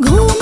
ঘুম